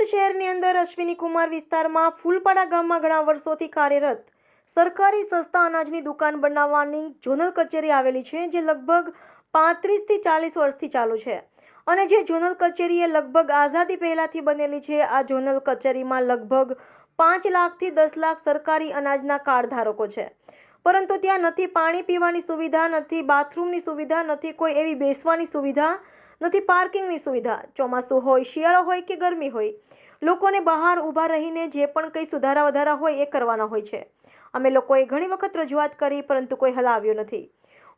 દાહોદ શહેરની અંદર અશ્વિની કુમાર વિસ્તારમાં ફૂલપાડા ગામમાં ઘણા વર્ષોથી કાર્યરત સરકારી સસ્તા અનાજની દુકાન બનાવવાની ઝોનલ કચેરી આવેલી છે, જે લગભગ પાંત્રીસથી ચાલીસ વર્ષથી ચાલુ છે. અને જે ઝોનલ કચેરી એ લગભગ આઝાદી પહેલાંથી બનેલી છે, આ ઝોનલ કચેરીમાં લગભગ પાંચ લાખથી દસ લાખ સરકારી અનાજના કાર્ડ ધારકો છે. પરંતુ ત્યાં નથી પાણી પીવાની સુવિધા, નથી બાથરૂમની સુવિધા, નથી કોઈ એવી બેસવાની સુવિધા નથી, પાર્કિંગની સુવિધા. ચોમાસું હોય, શિયાળો હોય કે ગરમી હોય, લોકોને બહાર ઊભા રહીને જે પણ કંઈ સુધારા વધારા હોય એ કરવાના હોય છે. અમે લોકોએ ઘણી વખત રજૂઆત કરી, પરંતુ કોઈ હલ આવ્યો નથી.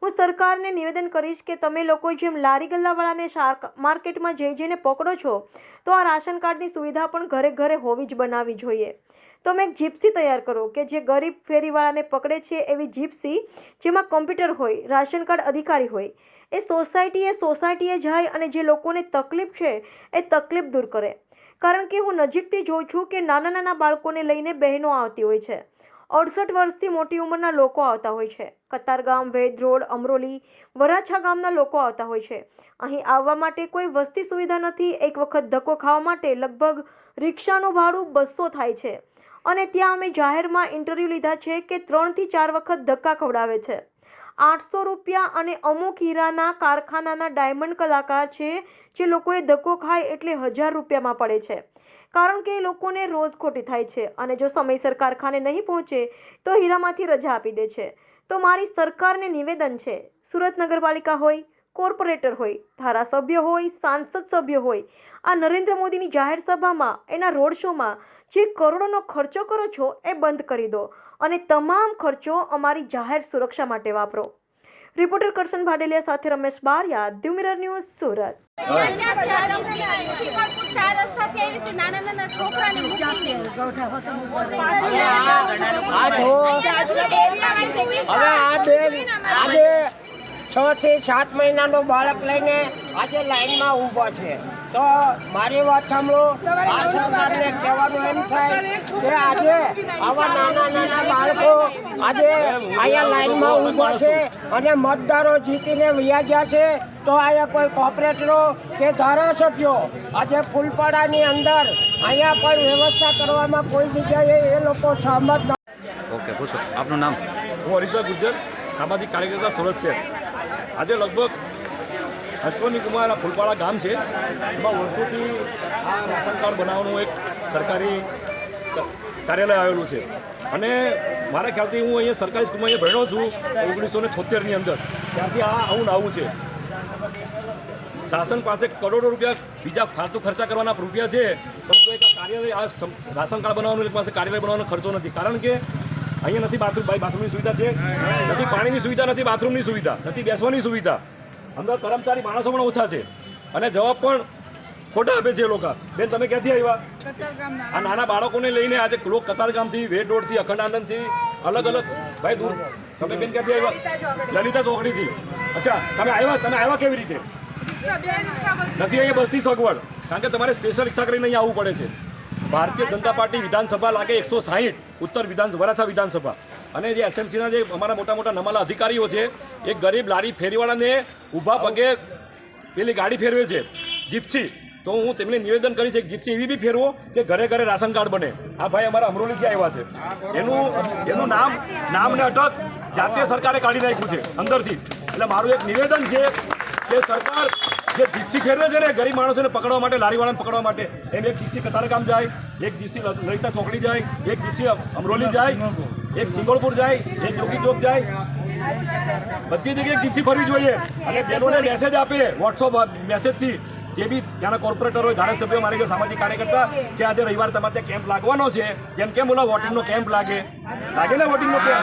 હું સરકારને નિવેદન કરીશ કે તમે લોકો જેમ લારી ગલ્લાવાળાને શાક માર્કેટમાં જઈ જઈને પકડો છો, તો આ રાશન કાર્ડની સુવિધા પણ ઘરે ઘરે હોવી જ બનાવવી જોઈએ. તમે એક જીપ્સી તૈયાર કરો કે જે ગરીબ ફેરીવાળાને પકડે છે એવી જીપ્સી, જેમાં કોમ્પ્યુટર હોય, રાશન કાર્ડ અધિકારી હોય. એ સોસાયટીએ સોસાયટીએ જાય અને જે લોકોને તકલીફ છે, એ તકલીફ દૂર કરે. કારણ કે હું નજીકથી જોઉં છું કે નાના નાના બાળકોને લઈને બહેનો આવતી હોય છે. અડસઠ વર્ષથી મોટી ઉંમરના લોકો આવતા હોય છે. કતારગામ વેદ રોડ, અમરોલી, વરાછા ગામના લોકો આવતા હોય છે. અહીં આવવા માટે કોઈ વસ્તી સુવિધા નથી. એક વખત ધક્કો ખાવા માટે લગભગ રિક્ષાનું ભાડું બસો થાય છે. અને ત્યાં અમે જાહેરમાં ઇન્ટરવ્યૂ લીધા છે કે ત્રણથી ચાર વખત ધક્કા ખવડાવે છે. આઠસો રૂપિયા અને અમુક હીરાના કારખાનાના ડાયમંડ કલાકાર છે, જે લોકોએ ધક્કો ખાય એટલે હજાર રૂપિયામાં પડે છે. કારણ કે એ લોકોને રોજ ખોટી થાય છે અને જો સમયસર કારખાને નહીં પહોંચે, તો હીરામાંથી રજા આપી દે છે. તો મારી સરકારને નિવેદન છે, સુરત નગરપાલિકા હોય કોર્પોરેટર હોય, ધારાસભ્ય હોય, સાંસદ સભ્ય હોય. આ નરેન્દ્ર મોદીની જાહેર સભામાં, એના રોડ શોમાં જે કરોડોનો ખર્ચો કરો છો એ બંધ કરી દો અને તમામ ખર્ચો અમારી જાહેર સુરક્ષા માટે વાપરો. રિપોર્ટર કરશન ભાડેલિયા સાથે રમેશ બારિયા દ્યુ મિરર ન્યૂઝ, સુરત. હવે છ થી સાત મહિનાનો બાળક લઈને આજે લાઈનમાં ઊભો છે. તો મારી વાત સાંભળો. આ સરકારને કહેવાનું એમ થાય કે આજે આવા નાના નાના બાળકો આજે અહીંયા લાઈનમાં ઊભા છે અને મતદારો જીતીને વ્યા ગયા છે. તો અહીંયા કોઈ કોર્પોરેટરો કે ધારાસભ્યો આજે ફૂલપાડાની અંદર અહીંયા પણ વ્યવસ્થા કરવામાં કોઈ જગ્યાએ એ લોકો સહમત ન ઓકે પૂછો. આપનું નામ? હું હરીશભાઈ ગુજર સામાજિક કાર્યકર્તા સુરત છે આજે લગભગ અશ્વની કુમાર ફૂલપાડા ગામ છે. એમાં વર્ષોથી આ રાશન કાર્ડ બનાવવાનું એક સરકારી કાર્યાલય આવેલું છે. અને મારા ખ્યાલથી હું અહીંયા સરકારી સ્કૂલમાં અહીંયા ભણ્યો છું ઓગણીસો ને છોતેરની અંદર. ત્યાંથી આ આવું આવું છે. શાસન પાસે કરોડો રૂપિયા બીજા ફાલતુ ખર્ચા કરવાના રૂપિયા છે. પરંતુ એક કાર્યાલય આ રાશન કાર્ડ બનાવવાનું, એક પાસે કાર્યાલય બનાવવાનો ખર્ચો નથી. કારણ કે અહીંયા નથી બાથરૂમ ભાઈ બાથરૂમની સુવિધા છે. નથી પાણીની સુવિધા નથી બાથરૂમની સુવિધા નથી બેસવાની સુવિધા. અંદર કર્મચારી માણસો પણ ઓછા છે. અને જવાબ પણ ખોટા આપે છે એ લોકો. બેન તમે ક્યાંથી આવ્યા? આ નાના બાળકોને લઈને આજે લોક કતારગામથી વેડ રોડથી અખંડ આનંદથી અલગ અલગ. ભાઈ દૂર. તમે બેન ક્યાંથી આવ્યા? લલિતા ચોકડીથી. અચ્છા તમે આવ્યા તમે આવ્યા કેવી રીતે? નથી અહીંયા બસની સગવડ. કારણ કે તમારે સ્પેશિયલ રિક્ષા કરીને અહીંયા આવવું પડે છે. ભારતીય જનતા પાર્ટી વિધાનસભા લાગે એકસો સાહીઠ, ઉત્તર વિધાન વરાછા વિધાનસભા. અને જે એસએમસીના જે અમારા મોટા મોટા નમાલા અધિકારીઓ છે, એ ગરીબ લારી ફેરીવાળાને ઊભા પગે પેલી ગાડી ફેરવે છે, જીપ્સી. તો હું તેમને નિવેદન કરીશ, એક જીપ્સી એવી બી ફેરવો કે ઘરે ઘરે રાશન કાર્ડ બને. આ ભાઈ, અમારા અમરોલીથી આવ્યા છે. એનું એનું નામ નામ ને અટક જાતીય સરકારે કાઢી નાખ્યું છે, અંદરથી. એટલે મારું એક નિવેદન છે કે સરકાર જે જીપ્સી ફેરવે છે ને, ગરીબ માણસોને પકડવા માટે, લારીવાળાને પકડવા માટે. એમ એક જીપ્સી કતારગામ જાય, એક જીપ્સી લલિતા ચોકડી જાય, એક જીપ્સી અમરોલી જાય, એક સિંગોળપુર જાય, એક યોગી ચોક જાય. બધી જગ્યાએ જીપ્સી ફરવી જોઈએ. અને બહેનોને મેસેજ આપે વોટ્સઅપ મેસેજથી જે બી ત્યાંના કોર્પોરેટર હોય, ધારાસભ્ય મારે કે સામાજિક કાર્યકર્તા, કે આજે રવિવાર તમારે ત્યાં કેમ્પ લાગવાનો છે. જેમ કેમ ઓલા વોટિંગનો કેમ્પ લાગે. લાગે ને વોટિંગનો કેમ્પ